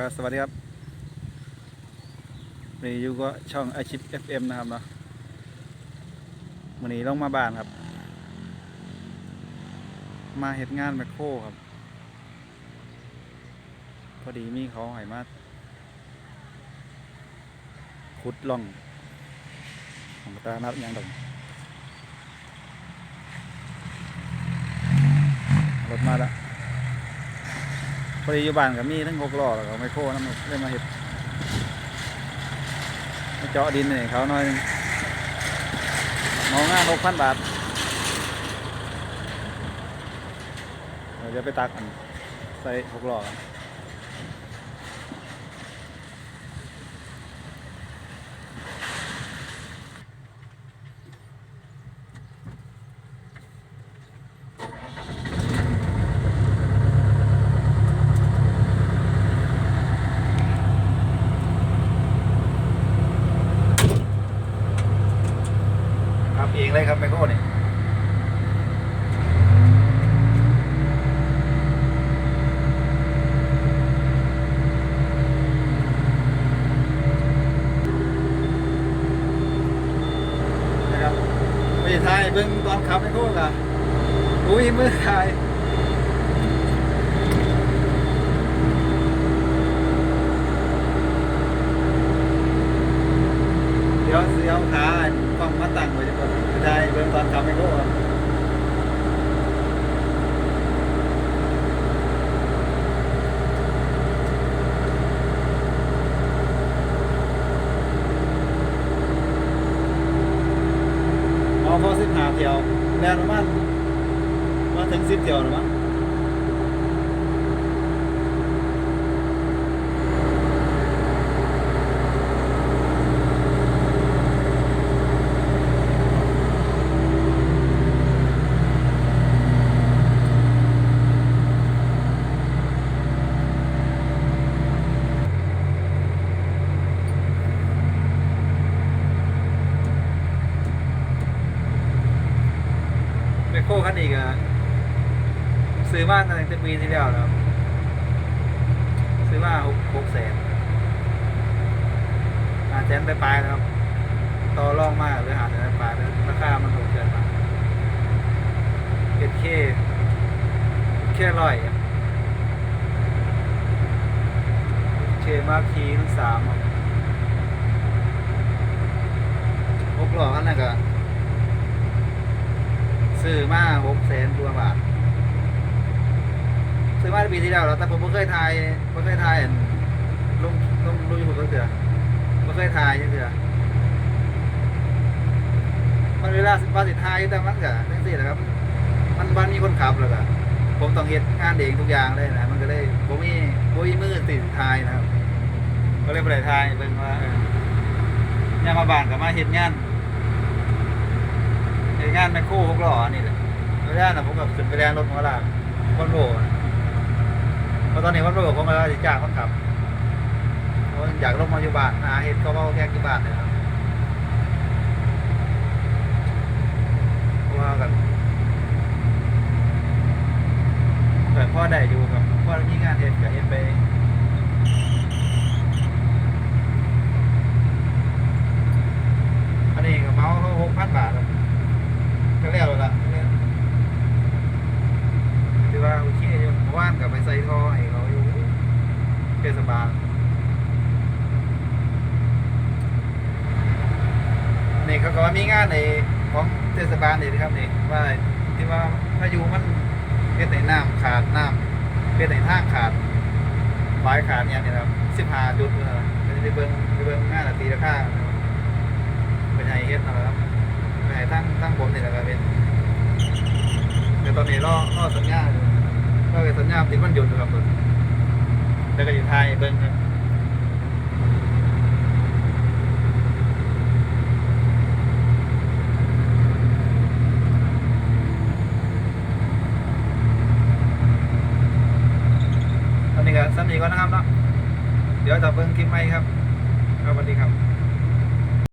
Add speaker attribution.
Speaker 1: ก็สวัสดีครับนี่อยู่ก็ช่องไอชิป FM นะครับเนาะวันนี้ลงมาบ้านครับ มาเฮ็ดงานแมคโครครับ พอดีมีเขาหายมาขุดล่อง ของตานับยังดงรถมาแล้ว พอดีอยู่บ้านก็มีทั้งหกล้อแล้วก็ไมโครน้ำเลยมาเห็ดมาเจาะดินให้เขาหน่อยนึงมองงานหกพันบาทเดี๋ยวไปตักอันใส่หกล้อกัน เองเลยครับไมโครนี่นะครับไม่ใช่เบิ่งตอนขับไมโครกะอุ้ยมือขาย เดี๋ยวเสียวขาต้องมาตั้งไว้ก่อนไม่ได้ เบิ่งตอนขับไมโครอะเอาพอสิบหาเที่ยวแล้วประมาณมาถึงสิบเที่ยวหรือมั้ง โครคันนี้ก็ซื้อมาตั้งแต่ปีที่แล้วนะครับซื้อมาหกหกแสนหาแสนไปปลายนะครับ ต่อรองมากเลยหาแสนไปปลายแล้วราคามันถูกเกินไปเอ็ดเคแค่ร้อยอะเคมาคีทั้งสามหกหล่อกันนั่นก็ ซื้อมาหกแสนกว่าบาทซื้อมาปีที่แล้วแล้วแต่ผมไม่เคยทายไม่เคยทายอันลงลงลงยูทูบก็เถื่อไม่เคยทายยังเถื่อมันเวลาสิบาสิทายแต่มันก็ทั้งสี่แหละครับ มันมันมีคนขับแล้วก็ผมต้องเฮ็ดงานเองทุกอย่างเลยนะมันก็เลยผมมีผมมีมือติดทายนะครับ ก็เลยไปได้ทายเบิ่งว่าเออยามาบ้านกับมาเฮ็ดงาน งานแมคโครพวกล้อนี่แหละไม่ได้นะผมกับสุดไปแลนรถหัวลาวันโบเพราะตอนนี้วันโบผมมาจะจ้างคนขับเพราะอยากลงมาอยู่บ้านหาเหตุก็เบาแค่กี่บาทเลยครับเพราะว่ากันแต่พ่อได้อยู่กับพ่อมีงานเห็ดกับเห็ดไป อันนี้กับเมาส์เขาหกพันบาทครับ ก็แล้วละคือว่าโอเคอยู่เมื่อวานกับไปใส่ท่อให้เขาอยู่เทศบาล นี่เขาก็ว่ามีงานในของเทศบาลนี่นะครับนี่ว่าที่ว่าพายุมันเฮ็ดในน้ำขาดน้ำเฮ็ดในทางขาดปลายขาดเนี่ยนี่ครับสิบห้าจุดเออไปเบิ่งไปเบิ่งงานตีราคาเป็นไงเฮ็ดนะครับไหนตั้งตั้งผมนี่แหละครับเป็นเดี๋ยวตอนนี้รอรอสัญญาอยู่ก็เป็นสัญญาติดวันหยุดอยู่ครับผมแล้วก็อยู่ไทยเบิ้งครับตอนนี้ก็ สำนีก่อนนะครับเนาะเดี๋ยวจะเบิ่งคลิปใหม่ครับสวัสดีครับ